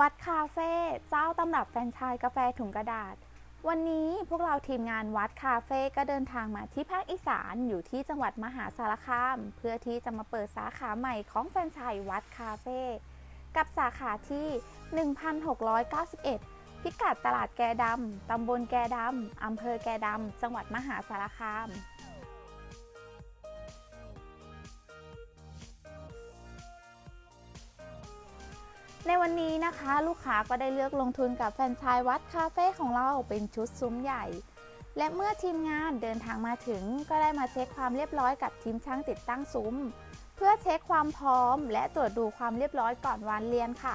วัดคาเฟ่เจ้าตำรับแฟรนไชส์กาแฟถุงกระดาษ วันนี้พวกเราทีมงานวัดคาเฟ่ก็เดินทางมาที่ภาคอีสานอยู่ที่จังหวัดมหาสารคาม เพื่อที่จะมาเปิดสาขาใหม่ของแฟรนไชส์วัดคาเฟ่กับสาขาที่ 1691 พิกัดตลาดแกดำตำบลแกดำอำเภอแกดำจังหวัดมหาสารคาม ในวันนี้นะคะลูกค้าก็ได้เลือกลงทุนกับแฟรนไชส์วัดคาเฟ่ของเราเป็นชุดซุ้มใหญ่ และเมื่อทีมงานเดินทางมาถึง ก็ได้มาเช็คความเรียบร้อยกับทีมช่างติดตั้งซุ้ม เพื่อเช็คความพร้อม และตรวจดูความเรียบร้อยก่อนวันเรียนค่ะ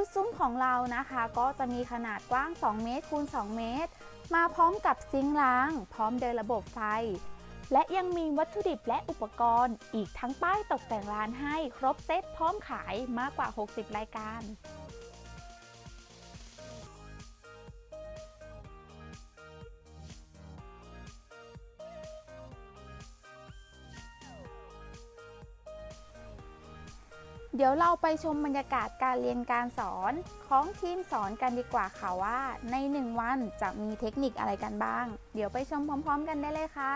ชุดซุ้มของเรานะคะ ก็จะมีขนาดกว้าง 2 เมตรคูณ 2 เมตร มาพร้อมกับซิงค์ล้าง พร้อมเดินระบบไฟ และยังมีวัตถุดิบและอุปกรณ์ อีกทั้งป้ายตกแต่งร้านให้ครบเซตพร้อมขายมากกว่า 60 รายการ เดี๋ยวเราไปชมบรรยากาศการเรียนการสอนของทีมสอนกันดีกว่าค่ะว่า ใน 1 วันจะมีเทคนิคอะไรกันบ้าง เดี๋ยวไปชมพร้อม ๆ กันได้เลยค่ะ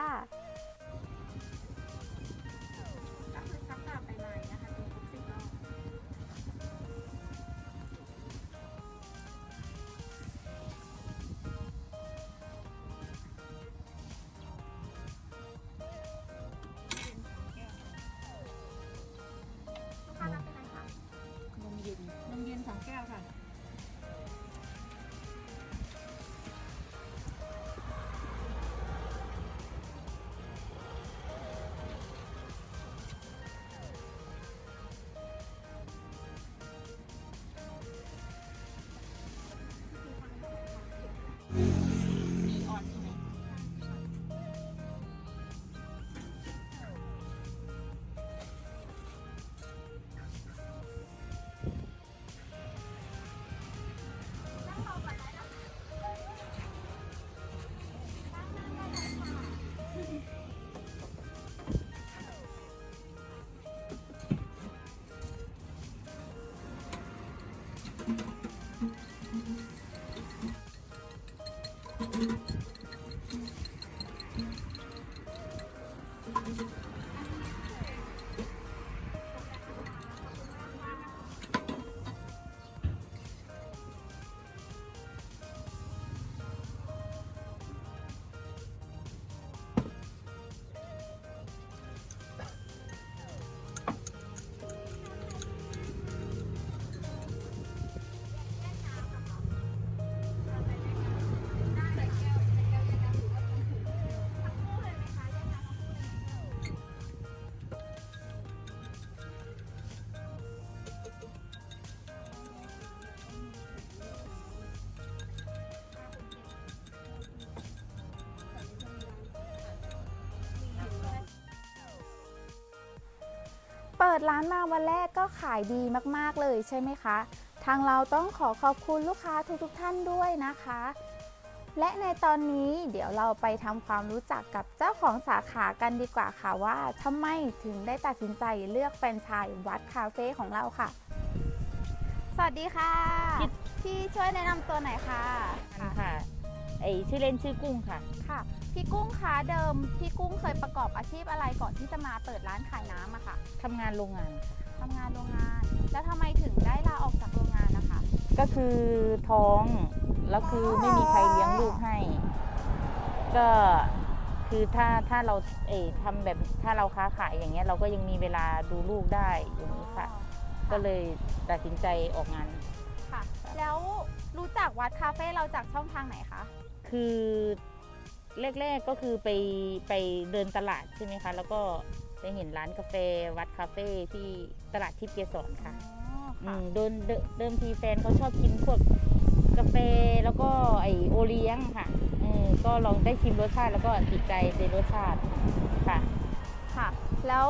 มีออนใช่ไหม เลยค่ะเปิดร้านมาวันแรกก็ขายดีมากๆเลยใช่ไหมคะ ทางเราต้องขอขอบคุณลูกค้าทุกๆท่านด้วยนะคะ และในตอนนี้เดี๋ยวเราไปทำความรู้จักกับเจ้าของสาขากันดีกว่าค่ะว่าทำไมถึงได้ตัดสินใจเลือกแฟรนไชส์วัดคาเฟ่ของเราค่ะ สวัสดีค่ะคิดพี่ช่วยแนะนำตัวหน่อยค่ะอันค่ะ ไอชื่อเล่นชื่อกุ้งค่ะ ค่ะ พี่กุ้งคะเดิม พี่กุ้งเคยประกอบอาชีพอะไรก่อนที่จะมาเปิดร้านขายน้ำอะค่ะทำงานโรงงานค่ะทำงานโรงงาน แล้วทำไมถึงได้ลาออกจากโรงงานนะคะ ก็คือท้องแล้วคือไม่มีใครเลี้ยงลูกให้ ก็คือถ้าถ้าเราเออทำแบบถ้าเราค้าขายอย่างเงี้ยเราก็ยังมีเวลาดูลูกได้อย่างนี้ค่ะ ก็เลยตัดสินใจออกงาน ค่ะ แล้วรู้จักวัดคาเฟ่เราจากช่องทางไหนคะ คือแรกๆก็คือไปไปเดินตลาดใช่ไหมคะ แล้วก็ไปเห็นร้านกาแฟวัดคาเฟ่ที่ตลาดทิพย์เกสรค่ะอ๋ออืค่ะมเดินเดิมเดิมทีแฟนเขาชอบกินพวกกาแฟแล้วก็ไอโอเลี้ยงค่ะเออก็ลองได้ชิมรสชาติแล้วก็ติดใจในรสชาติค่ะ ค่ะ แล้ว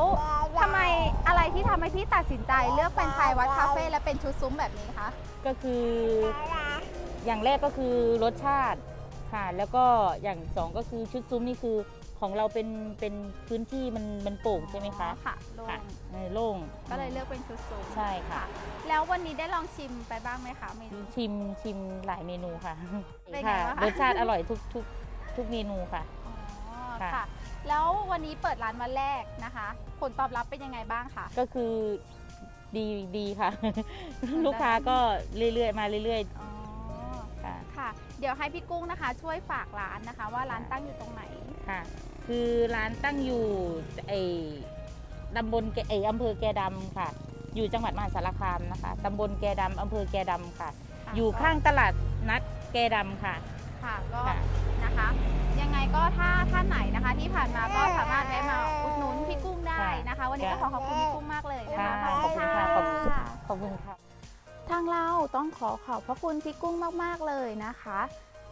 ทำไมอะไรที่ทำให้พี่ตัดสินใจเลือกแฟรนไชส์วัดคาเฟ่และเป็นชุดซุ้มแบบนี้คะ ก็คืออย่างแรกก็คือรสชาติ ค่ะ แล้วก็อย่างสองก็คือชุดซุ้มนี่คือของเราเป็นเป็นพื้นที่มันมันโปร่งใช่ไหมคะค่ะโล่งค่ะเออโล่งก็เลยเลือกเป็นชุดสูงใช่ค่ะ แล้ววันนี้ได้ลองชิมไปบ้างไหมคะเมนูชิมชิมหลายเมนูค่ะเป็นไงค่ะบ้างคะ รสชาติอร่อยทุกทุกทุกเมนูค่ะ อ๋อค่ะ ค่ะ แล้ววันนี้เปิดร้านวันแรกนะคะ ผลตอบรับเป็นยังไงบ้างคะ ก็คือดีดีค่ะ ลูกค้าก็เรื่อยๆมาเรื่อยอ๋อๆ ค่ะค่ะ เดี๋ยวให้พี่กุ้งนะคะ ช่วยฝากร้านนะคะ ว่าร้านตั้งอยู่ตรงไหน ค่ะ คือร้านตั้งอยู่ไอ้ตำบลแกไอ้อำเภอแกดำค่ะ อยู่จังหวัดมหาสารคามนะคะตำบลแกดำอำเภอแกดำค่ะ ค่ะอยู่ข้างตลาดนัดแกดำค่ะ ค่ะก็ค่ะ นะคะ ยังไงก็ถ้าท่านไหนนะคะ ที่ผ่านมาก็สามารถแวะมาอุดหนุนพี่กุ้งได้นะคะ วันนี้ก็ขอขอบคุณพี่กุ้งมากเลยนะค่ะคะขอบคุณค่ะขอบคุณขอบคุณค่ะ ทางเราต้องขอขอบพระคุณพี่กุ้งมากๆเลยนะคะ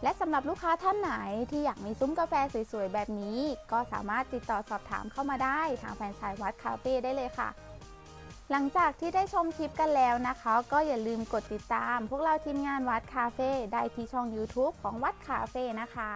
และสำหรับลูกค้าท่านไหนที่อยากมีซุ้มกาแฟสวยๆ แบบนี้ ก็สามารถติดต่อสอบถามเข้ามาได้ทางแฟนไชส์วัดคาเฟ่ได้เลยค่ะ หลังจากที่ได้ชมคลิปกันแล้วนะคะ ก็อย่าลืมกดติดตาม พวกเราทีมงานวัดคาเฟ่ได้ที่ช่อง YouTube ของวัดคาเฟ่นะคะ